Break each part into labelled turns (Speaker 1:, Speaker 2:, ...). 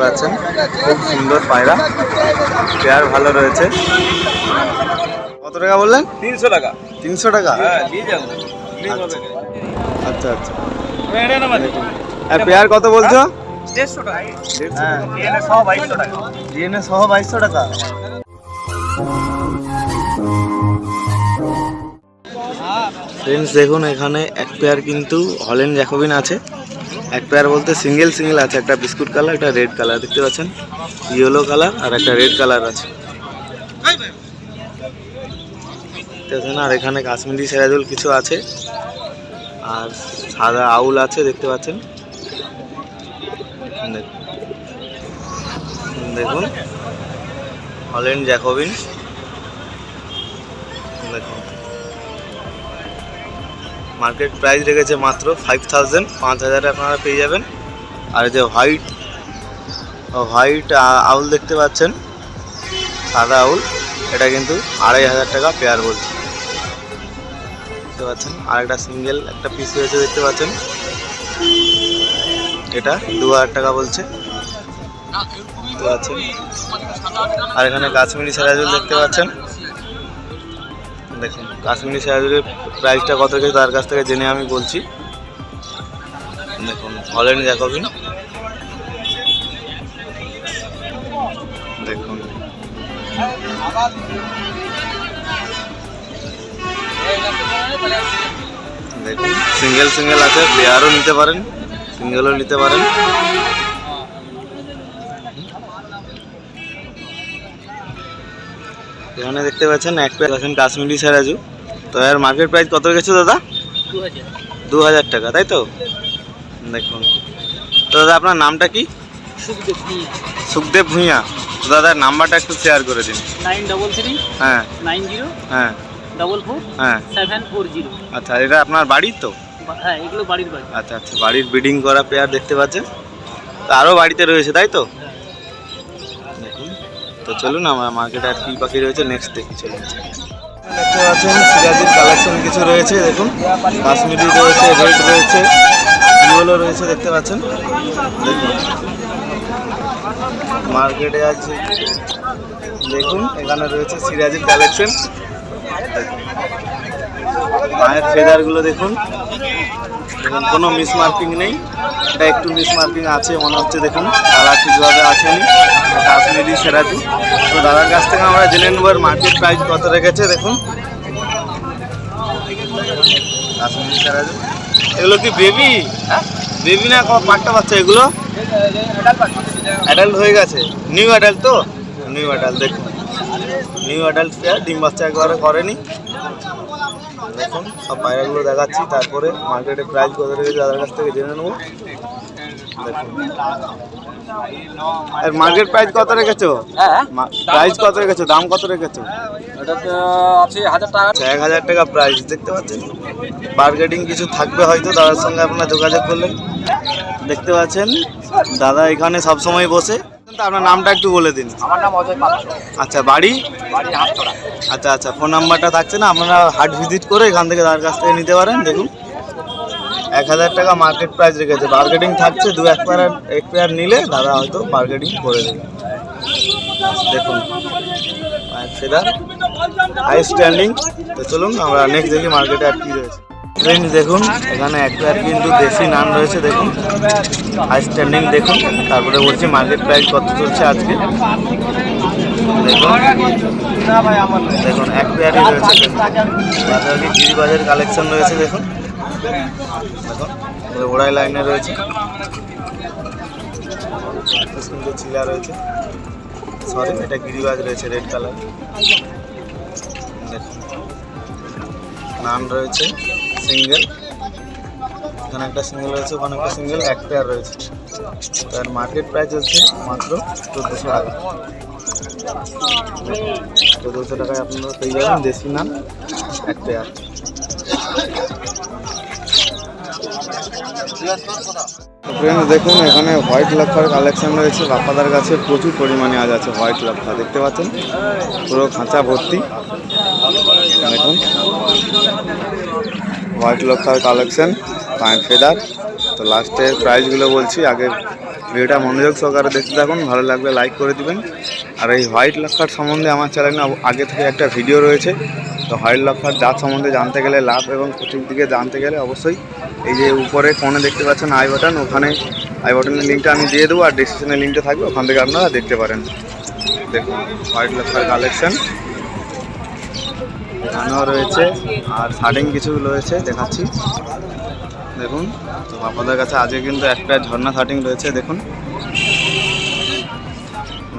Speaker 1: পাচ্ছেন খুব সুন্দর পায়রা। পেয়ার ভালো রয়েছে। কত টাকা বললেন?
Speaker 2: তিনশো টাকা।
Speaker 1: তিনশো টাকা?
Speaker 2: হ্যাঁ যাব।
Speaker 1: আচ্ছা। আচ্ছা আর পেয়ার কত বলছো?
Speaker 2: দেড়শো টাকা।
Speaker 1: হ্যাঁ।
Speaker 2: এখানে বাইশশো টাকা।
Speaker 1: ডিএনএ সহ বাইশশো টাকা। ফ্রেন্ডস দেখুন এখানে এক পেয়ার কিন্তু হলেন জ্যাকোবিন আছে। এক পেয়ার বলতে সিঙ্গেল সিঙ্গেল আছে। একটা বিস্কুট কালার একটা রেড কালার দেখতে পাচ্ছেন? ইয়েলো কালার আর একটা রেড কালার আছে। আর এখানে কাশ্মীরি সেরাজুল কিছু আছে। আর সাদা আউল আছে, দেখতে পাচ্ছেন? দেখ- দেখুন। হলেন জ্যাকোবিন। দেখুন। মার্কেট প্রাইস রেখেছে মাত্র ফাইভ থাউজেন্ড পাঁচ হাজারে আপনারা পেয়ে যাবেন। আর যে হোয়াইট হোয়াইট আউল দেখতে পাচ্ছেন, সাদা আউল, এটা কিন্তু আড়াই হাজার টাকা পেয়ার বলছে। দেখতে পাচ্ছেন আর একটা সিঙ্গেল একটা পিস রয়েছে দেখতে পাচ্ছেন। এটা দু হাজার টাকা বলছে। আর এখানে কাশ্মীরি সেরাজুল দেখতে পাচ্ছেন। দেখুন, কাশ্মীরি সেরাজুলের প্রাইসটা কত গেছে তার কাছ থেকে জেনে আমি বলছি। দেখুন হলেন জ্যাকবিন দেখুন। দেখুন সিঙ্গেল সিঙ্গেল আছে পেয়ারও নিতে পারেন সিঙ্গেলও নিতে পারেন। এখানে দেখতে পাচ্ছেন এক পেয়ার আছেন কাশ্মীরি সেরাজু। তো এর মার্কেট প্রাইস কত গেছে দাদা?
Speaker 2: দু হাজার
Speaker 1: টাকা তাই তো? দেখুন। তো দাদা আপনার নামটা কি?
Speaker 2: সুখদেব
Speaker 1: ভূঁইয়া। তো দাদার নাম্বারটা একটু শেয়ার করে দিন।
Speaker 2: নাইন ডবল থ্রি
Speaker 1: হ্যাঁ।
Speaker 2: নাইন জিরো
Speaker 1: হ্যাঁ।
Speaker 2: ডবল ফোর
Speaker 1: হ্যাঁ।
Speaker 2: Seven four zero.
Speaker 1: আচ্ছা এটা আপনার বাড়ির তো?
Speaker 2: হ্যাঁ এগুলো বাড়ির বাড়ি।
Speaker 1: আচ্ছা আচ্ছা বাড়ির ব্রিডিং করা পেয়ার দেখতে পাচ্ছেন। তো আরও বাড়িতে রয়েছে তাই তো? তো চলুন, আমার মার্কেটে আর কি পাখি রয়েছে নেক্সট দেখি, চলুন। দেখতে পাচ্ছেন, সিরাজির কালেকশন কিছু রয়েছে, দেখুন। কাশ্মীরি রয়েছে রেড রয়েছে ইয়েলো রয়েছে, দেখতে পাচ্ছেন। দেখুন। মার্কেটে আছে, দেখুন, এখানে রয়েছে সিরাজির কালেকশন মায়ের ফেদারগুলো দেখুন। দেখুন, কোনো মিস মার্কিং নেই। এটা একটু মিস মার্কিং আছে, মনে হচ্ছে দেখুন। দাদা ঠিকভাবে আসেনি। কাশ্মীরি সেরাটু তো দাদার কাছ থেকে আমরা জেনে নেব মার্কেট প্রাইস কত রেখেছে, দেখুন। কাশ্মীরি সেরাটু এগুলো কি বেবি বেবি না পাট্টা বাচ্চা এগুলো? অ্যাডাল্ট হয়ে গেছে। নিউ অ্যাডাল্ট তো? নিউ অ্যাডাল্ট দেখুন। নিউ অ্যাডাল্ট পেয়ার ডিম বাচ্চা একবারে করেনি। দেখুন সব পায়রাগুলো দেখাচ্ছি তারপরে মার্কেটে প্রাইস কত রেখেছে দাদার কাছ থেকে জেনে নেব। আর মার্কেট প্রাইস কত রেখেছো?
Speaker 2: হ্যাঁ
Speaker 1: প্রাইস কত রেখেছো? দাম কত রেখেছো? আচ্ছা এক হাজার টাকা প্রাইস দেখতে পাচ্ছেন? বার্গেটিং কিছু থাকবে হয়তো দাদার সঙ্গে আপনারা যোগাযোগ করলেন দেখতে পাচ্ছেন দাদা এখানে সবসময় বসে। তো আপনার নামটা একটু বলে দিন।
Speaker 2: আমার নাম অজয় পাত্র
Speaker 1: আচ্ছা বাড়ি?
Speaker 2: বাড়ি হাতছড়া।
Speaker 1: আচ্ছা আচ্ছা ফোন নাম্বারটা থাকছে না? আপনারা হাট ভিজিট করে এখান থেকে তার কাছ থেকে নিতে পারেন দেখুন। এক হাজার টাকা মার্কেট প্রাইস রেখেছে। বার্গেটিং থাকছে দু এক পেয়ার এক পেয়ার নিলে দাদা হয়তো বার্গেটিং করে দেবে। দেখুন ফেদার হাই স্ট্যান্ডিং তো চলুন আমরা নেক্সট দেখি মার্কেটে আর কি রয়েছে। ফ্রেন্ডস দেখুন, এখানে এক কিন্তু দেশি নান রয়েছে, দেখুন। হাই স্ট্যান্ডিং দেখুন, তারপরে বলছি মার্কেট প্রাইস কত চলছে আজকে। দেখুন দেখুন, এক পেয়ারই রয়েছে বাজারে গিরিবাজের কালেকশন রয়েছে, দেখুন। দেখুন ওড়াই লাইনে রয়েছে। চিলা রয়েছে। সরি এটা গিরিবাজ রয়েছে রেড কালার দেখুন, নান রয়েছে। সিঙ্গেল। এখানে একটা সিঙ্গেল রয়েছে, ওখানে একটা সিঙ্গেল, এক পেয়ার রয়েছে। তার মার্কেট প্রাইস হচ্ছে মাত্র চোদ্দোশো টাকা। চোদ্দোশো টাকায় আপনারা পেয়ে যাবেন দেশি নান, এক পেয়ার দেখুন, এখানে হোয়াইট লাক্ষার কালেকশন রয়েছে। বাপাদার কাছে প্রচুর পরিমাণে আজ আছে হোয়াইট লাক্ষা দেখতে পাচ্ছেন? পুরো খাঁচা ভর্তি। দেখুন। হোয়াইট লক্ষার কালেকশন, পায়ের ফেদার। তো লাস্টের প্রাইসগুলো বলছি, আগে ভিডিওটা মনোযোগ সহকারে দেখতে থাকুন, ভালো লাগলে লাইক করে দিবেন। আর এই হোয়াইট লক্ষার সম্বন্ধে আমার চ্যানেলে আগে থেকে একটা ভিডিও রয়েছে। তো হোয়াইট লক্ষার জাত সম্বন্ধে জানতে গেলে লাভ এবং ক্ষতির দিকে জানতে গেলে অবশ্যই এই যে উপরে কোণে দেখতে পাচ্ছেন আই বাটন ওখানে আই বাটনের লিঙ্কটা আমি দিয়ে দেবো, আর ডিসক্রিপশনের লিঙ্কটা থাকবে, ওখান থেকে আপনারা দেখতে পারেন। দেখুন, হোয়াইট লক্ষার কালেকশন এখানেও রয়েছে, আর শার্টিং কিছু রয়েছে, দেখাচ্ছি। দেখুন, তো আপনাদের কাছে আজকে কিন্তু একটা ঝর্ণা শার্টিং রয়েছে, দেখুন।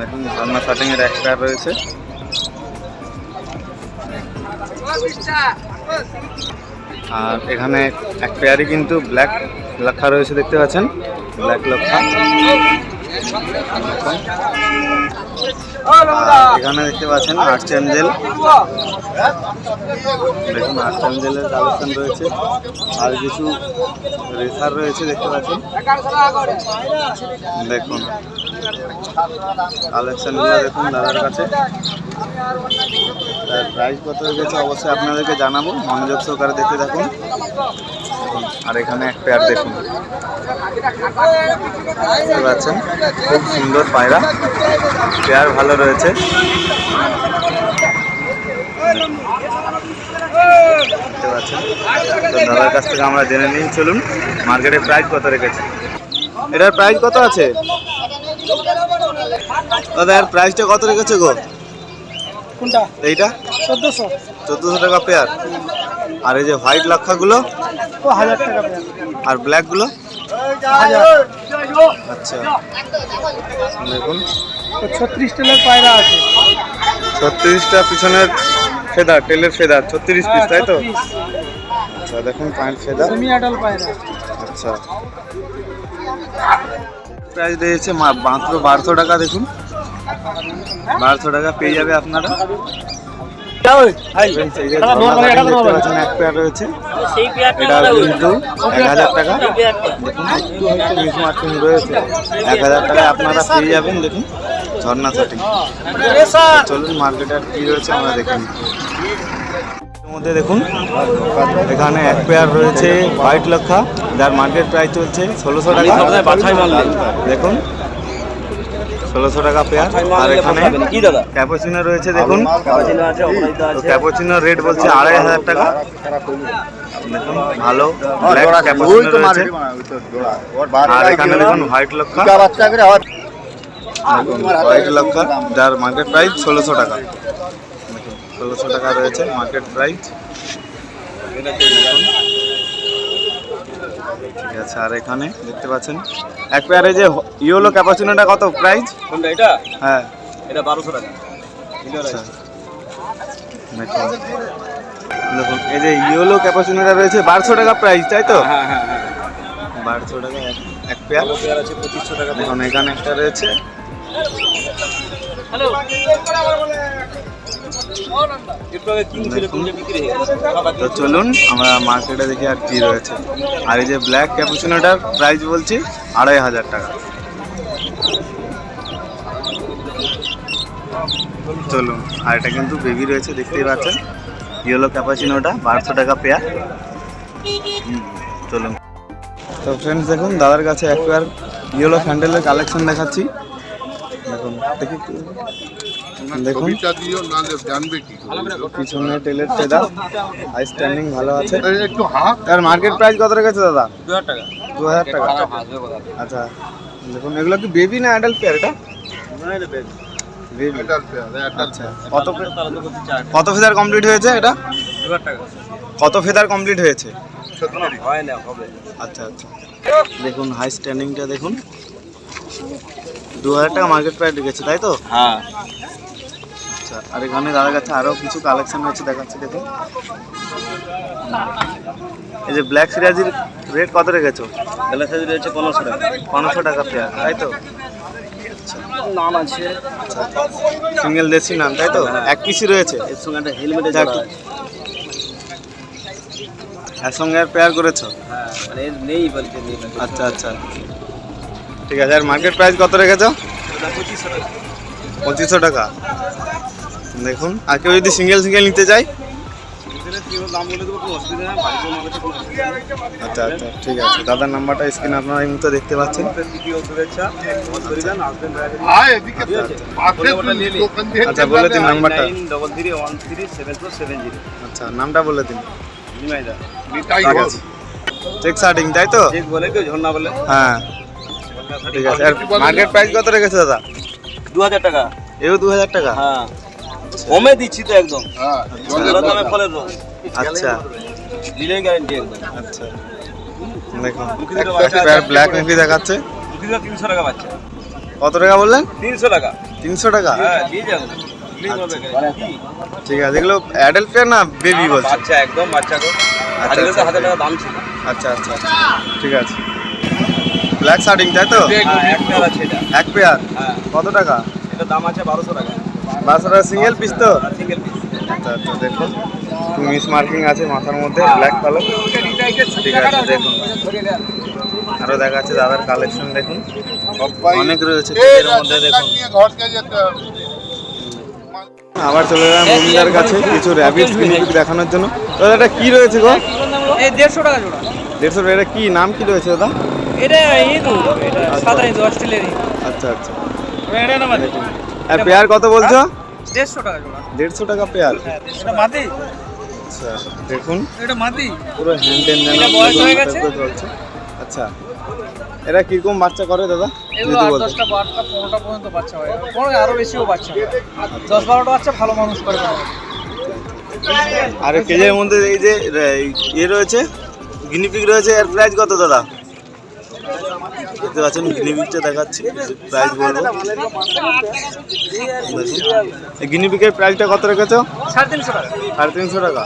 Speaker 1: দেখুন, ঝর্ণা শার্টিং এর একটা রয়েছে। আর এখানে এক পেয়ারই কিন্তু ব্ল্যাক লেখা রয়েছে, দেখতে পাচ্ছেন? ব্ল্যাক আর এখানে দেখতে পাচ্ছেন আর্টস অ্যাঞ্জেল দেখুন আর্টস অ্যাঞ্জেলের কালেকশন রয়েছে। আর কিছু রেসার রয়েছে, দেখতে পাচ্ছেন। দেখুন কালেকশনগুলো দেখুন দাদার কাছে। তার প্রাইস কত গেছে অবশ্যই আপনাদেরকে জানাব। মনোযোগ সহকারে থাকুন। দেখুন, আর এখানে এক পেয়ার দেখুন। দেখতে পাচ্ছেন? খুব সুন্দর পায়রা। পেয়ার ভালো রয়েছে। দেখতে পাচ্ছেন? তো দাদার কাছ থেকে আমরা জেনে নিই। চলুন মার্কেটের প্রাইস কত রেখেছে? এটার প্রাইস কত আছে? দাদা এর প্রাইসটা কত রেখেছে গো?
Speaker 3: কোনটা?
Speaker 1: এইটা?
Speaker 3: চোদ্দোশো।
Speaker 1: চোদ্দোশো টাকা পেয়ার আর এই যে হোয়াইট লক্ষাগুলো?
Speaker 3: ও হাজার টাকা পেয়ার
Speaker 1: আর ব্ল্যাকগুলো আচ্ছা। দেখুন।
Speaker 3: ছত্রিশ টেলের পায়রা আছে।
Speaker 1: ছত্রিশটা পিছনের ফেদার টেলের ফেদার ছত্রিশ পিস তাই তো? আচ্ছা দেখুন পয়েন্ট ফেদার।
Speaker 3: সেমি পায়রা।
Speaker 1: আচ্ছা। প্রাইস দিয়েছে মা- মাত্র বারোশো টাকা দেখুন। বারোশো টাকা পেয়ে যাবে আপনারা। এক পেয়ার রয়েছে। এটা কিন্তু এক হাজার টাকা। দেখুন রয়েছে। এক হাজার টাকায় আপনারা পেয়ে যাবেন দেখুন। ঝর্ণা শাড়ি চলুন মার্কেটে আর কি রয়েছে আমরা দেখে নিই। এর মধ্যে দেখুন এখানে এক পেয়ার রয়েছে হোয়াইট লক্ষা যার মার্কেট প্রাইস চলছে ষোলোশো টাকা। দেখুন ষোলোশো টাকা পেয়ার আর এখানে
Speaker 2: কি
Speaker 1: ক্যাপোচিনো রয়েছে দেখুন। ক্যাপোচিনো রেট বলছে আড়াই হাজার টাকা। দেখুন ভালো ব্ল্যাক ক্যাপোচিনো রয়েছে। আর এখানে দেখুন হোয়াইট লক্ষা হোয়াইট লক্ষা যার মার্কেট প্রাইস ষোলোশো টাকা। ষোলোশো টাকা রয়েছে মার্কেট প্রাইস ঠিক আছে আর এখানে দেখতে পাচ্ছেন এক পেয়ারে যে ইয়েলো ক্যাপাচিনোটা কত প্রাইস
Speaker 2: এটা?
Speaker 1: হ্যাঁ।
Speaker 2: এটা বারোশো টাকা।
Speaker 1: আচ্ছা। দেখুন দেখুন এই যে ইয়েলো ক্যাপাচিনোটা রয়েছে বারোশো টাকা প্রাইস তাই তো?
Speaker 2: হ্যাঁ হ্যাঁ হ্যাঁ।
Speaker 1: বারোশো টাকা এক পেয়ার
Speaker 2: পেয়ার আছে পঁচিশশো টাকা।
Speaker 1: দেখুন এখানে একটা রয়েছে। তো চলুন, আমরা মার্কেটে দেখি আর কি রয়েছে। আর এই যে ব্ল্যাক ক্যাপুচিনোটার প্রাইস বলছি, আড়াই হাজার টাকা। চলুন, আর এটা কিন্তু বেবি রয়েছে, দেখতেই পাচ্ছেন। ইয়েলো ক্যাপাচিনোটা বারোশো টাকা পেয়ার চলুন। তো ফ্রেন্ডস দেখুন, দাদার কাছে এক পেয়ার ইয়েলো স্যান্ডেলের কালেকশন দেখাচ্ছি। দেখুন, দেখি। দেখুন? পিছনে টেলের ফেদা হাই স্ট্যান্ডিং ভালো আছে।
Speaker 4: একটু
Speaker 1: তার মার্কেট প্রাইস কত রেখেছে দাদা?
Speaker 2: দু হাজার টাকা।
Speaker 1: আচ্ছা দেখুন এগুলো কি বেবি না অ্যাডাল্ট পেয়ার এটা? আচ্ছা কত কত ফেদার কমপ্লিট হয়েছে এটা? কত ফেদার কমপ্লিট হয়েছে?
Speaker 4: ছত্রিশ।
Speaker 2: হয় না হবে।
Speaker 1: আচ্ছা আচ্ছা। দেখুন হাই স্ট্যান্ডিংটা দেখুন। দু হাজার টাকা মার্কেট প্রাইস রেখেছে তাই তো?
Speaker 2: হ্যাঁ।
Speaker 1: আচ্ছা আর এখানে দাদার কাছে আরও কিছু কালেকশন রয়েছে দেখাচ্ছি দেখুন এই যে ব্ল্যাক সিরাজির রেট কত রেখেছো?
Speaker 2: বেলা সাইজ রয়েছে পনেরোশো টাকা।
Speaker 1: পনেরোশো টাকা পেয়ার তাই তো?
Speaker 2: নাম আছে।
Speaker 1: সিঙ্গেল দেশি নাম তাই তো? এক পিসি রয়েছে?
Speaker 2: এর সঙ্গে একটা হেলমেটে আছে।
Speaker 1: এর সঙ্গে আর পেয়ার করেছ?
Speaker 2: হ্যাঁ মানে এর নেই বলতে নেই।
Speaker 1: আচ্ছা আচ্ছা। ঠিক আছে আর মার্কেট প্রাইস কত রেখেছো?
Speaker 2: পঁচিশশো টাকা।
Speaker 1: দেখুন আর কেউ যদি সিঙ্গেল সিঙ্গেল নিতে চাই আচ্ছা আচ্ছা ঠিক আছে। দাদার নাম্বারটা স্ক্রিনে আপনারা এই মুহূর্তে দেখতে পাচ্ছেন। আচ্ছা বলে দিন নাম্বারটা। আচ্ছা নামটা বলে দিন। চেক শার্টিং তাই তো? হ্যাঁ। ঠিক আছে। আর মার্কেট প্রাইস কত রেখেছে দাদা?
Speaker 2: দু হাজার টাকা।
Speaker 1: এও দু হাজার টাকা?
Speaker 2: হ্যাঁ। কমে দিচ্ছি তো একদম।
Speaker 4: হ্যাঁ
Speaker 2: ভালো দামে ফলের রস
Speaker 1: আচ্ছা।
Speaker 2: দিলেই গ্যারেন্টি একদম।
Speaker 1: আচ্ছা। দেখুন
Speaker 2: মুখি
Speaker 1: ব্ল্যাক মুভি দেখাচ্ছে।
Speaker 2: মুখি তিনশো টাকা বাচ্চা।
Speaker 1: কত টাকা বললেন?
Speaker 2: তিনশো টাকা।
Speaker 1: তিনশো টাকা?
Speaker 2: হ্যাঁ দিয়ে guarantee। কি?
Speaker 1: ঠিক আছে এগুলো অ্যাডাল্ট পেয়ার না বেবি বলছে?
Speaker 2: বাচ্চা একদম বাচ্চা
Speaker 1: আচ্ছা, আচ্ছা।
Speaker 2: হাজার টাকা দাম ছিল।
Speaker 1: আচ্ছা আচ্ছা ঠিক আছে। ব্ল্যাক শার্টিং তাই তো?
Speaker 2: হ্যাঁ, এক পেয়ার আছে এটা।
Speaker 1: এক পেয়ার
Speaker 2: হ্যাঁ।
Speaker 1: কত টাকা?
Speaker 2: এটা দাম আছে বারোশো টাকা।
Speaker 1: বারোশো সিঙ্গেল পিস তো?
Speaker 2: সিঙ্গেল পিস
Speaker 1: আচ্ছা আচ্ছা দেখুন। মিস মার্কিং আছে মাথার মধ্যে ব্ল্যাক কালার ঠিক আছে দেখুন। আরও দেখাচ্ছে দাদার কালেকশন দেখুন। অনেক রয়েছে এর মধ্যে দেখুন। আবার চলে গেলাম মমিদার কাছে কিছু র্যাবিট ক্লিনিক দেখানোর জন্য। দাদা এটা কি রয়েছে গো?
Speaker 3: এই দেড়শো টাকা জোড়া।
Speaker 1: দেড়শো টাকা এটা কি? নাম কি রয়েছে দাদা?
Speaker 3: এটা ইঁদু এটা সাদা ইঁদু অস্ট্রেলিয়ার
Speaker 1: আচ্ছা আচ্ছা। আর পেয়ার কত বলছো?
Speaker 3: দেড়শো টাকা জোড়া।
Speaker 1: দেড়শো টাকা পেয়ার?
Speaker 3: হ্যাঁ এটা মাদি?
Speaker 1: আচ্ছা দেখুন।
Speaker 3: এটা মাদি?
Speaker 1: পুরো হ্যান্ড টেন
Speaker 3: এটা বয়স হয়ে গেছে?
Speaker 1: চলছে। আচ্ছা এরা কীরকম বাচ্চা করে দাদা?
Speaker 3: এগুলো আট দশটা বারোটা পনেরোটা পর্যন্ত বাচ্চা হয়। পনেরো আরও বেশিও বাচ্চা দশ বারোটা বাচ্চা ভালো মানুষ করে
Speaker 1: আর কেজের মধ্যে এই যে ইয়ে রয়েছে গিনিপিক রয়েছে এর প্রাইস কত দাদা? দেখতে পাচ্ছেন গিনিপিকটা দেখাচ্ছি প্রাইস বলব। গিনিপিকের প্রাইসটা কত রেখেছো
Speaker 3: সাড়ে তিনশো টাকা
Speaker 1: সাড়ে তিনশো টাকা।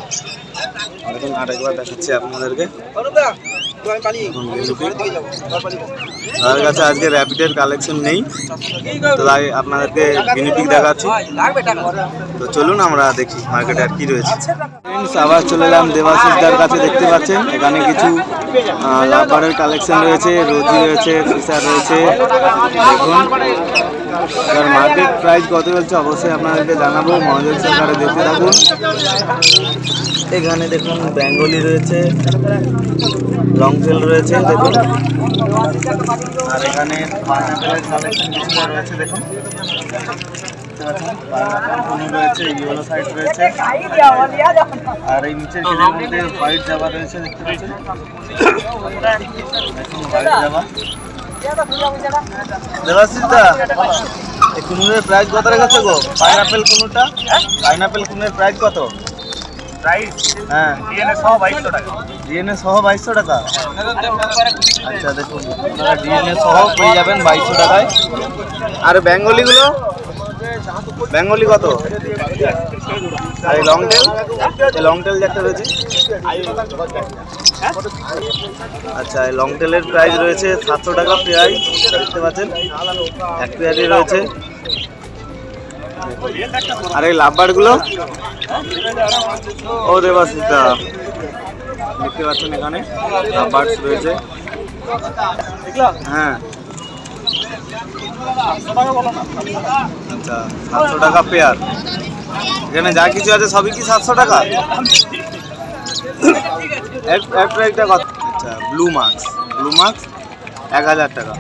Speaker 1: দেখুন, আরেকবার দেখাচ্ছি আপনাদেরকে। তার কাছে আজকে র্যাপিডের কালেকশন নেই। তো তাই আপনাদেরকে গিনিপিক দেখাচ্ছি। তো চলুন আমরা দেখি মার্কেটে আর কি রয়েছে। Friends, আবার চলে এলাম দেবাশিসদার কাছে দেখতে পাচ্ছেন? এখানে কিছু লাভারের কালেকশন রয়েছে রোজি রয়েছে ফিসার রয়েছে। দেখুন এবার মার্কেট প্রাইস কত চলছে অবশ্যই আপনাদেরকে জানাব মনোযোগ সহকারে দেখতে থাকুন। এখানে দেখুন বেঙ্গলি রয়েছে লং টেল রয়েছে দেখুন। আর এখানে রয়েছে দেখুন। দেখতে পাচ্ছেন পাইনাপেল রয়েছে ইয়েলো সাইড রয়েছে। আর এই নিচের কেজের মধ্যে হোয়াইট জাবা রয়েছে দেখতে পাচ্ছেন? হোয়াইট জাবা এই কুনুরের প্রাইস কত রেখেছে গো? পাইনাপেল কুনুরটা? পাইনাপেল কুনুরের প্রাইস কত?
Speaker 2: প্রাইস
Speaker 1: হ্যাঁ।
Speaker 2: ডিএনএ সহ বাইশশো টাকা।
Speaker 1: আচ্ছা দেখুন আপনারা ডিএনএ সহ পেয়ে যাবেন বাইশশো টাকায়। আর বেঙ্গলিগুলো? বেঙ্গলি কত? আর এই লং টেল এই লং টেল একটা রয়েছে? আচ্ছা এই লং টেলের প্রাইস রয়েছে সাতশো টাকা পেয়াই দেখতে পাচ্ছেন, এক পেয়ারই রয়েছে। আর এই লাভবারগুলো ও দেবাশিসদা দেখতে পাচ্ছেন এখানে বার্ডস রয়েছে। হ্যাঁ। আচ্ছা সাতশো টাকা পেয়ার এখানে যা কিছু আছে, সবই কি সাতশো টাকা? এক একটা একটা কত আচ্ছা ব্লু মার্কস ব্লু মার্কস এক হাজার টাকা।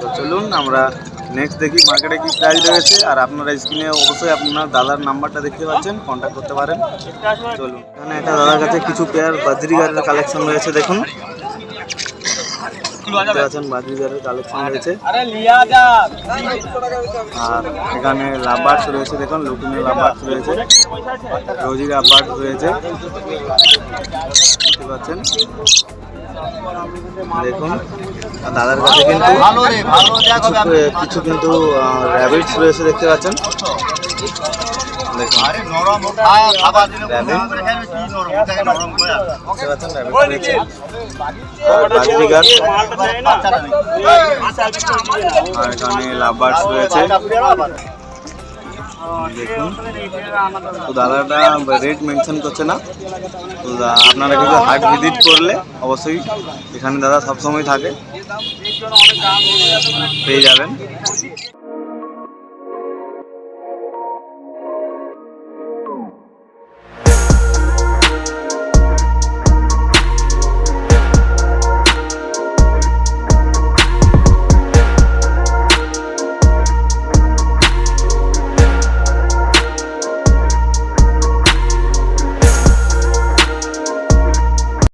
Speaker 1: তো চলুন, আমরা নেক্সট দেখি মার্কেটে কি প্রাইস রয়েছে। আর আপনারা স্ক্রিনে অবশ্যই আপনার দাদার নাম্বারটা দেখতে পাচ্ছেন কন্ট্যাক্ট করতে পারেন। চলুন, এখানে একটা দাদার কাছে কিছু পেয়ার বাজরিগারের কালেকশন রয়েছে, দেখুন। দেখতে পাচ্ছেন কালেকশন রয়েছে।
Speaker 3: আর
Speaker 1: এখানে লাভার্স রয়েছে দেখুন লুকিনের লাভার্স রয়েছে। রোজির লাভার্স রয়েছে। দেখতে পাচ্ছেন? দেখুন দাদার কাছে কিন্তু কিছু- কিছু কিন্তু র্যাবিটস রয়েছে দেখতে পাচ্ছেন। আর এখানে লাভার্স রয়েছে। তো দাদাটা রেট মেনশন করছে না। তো আপনারা কিন্তু হাট ভিজিট করলে অবশ্যই এখানে দাদা সবসময় থাকে। পেয়ে যাবেন।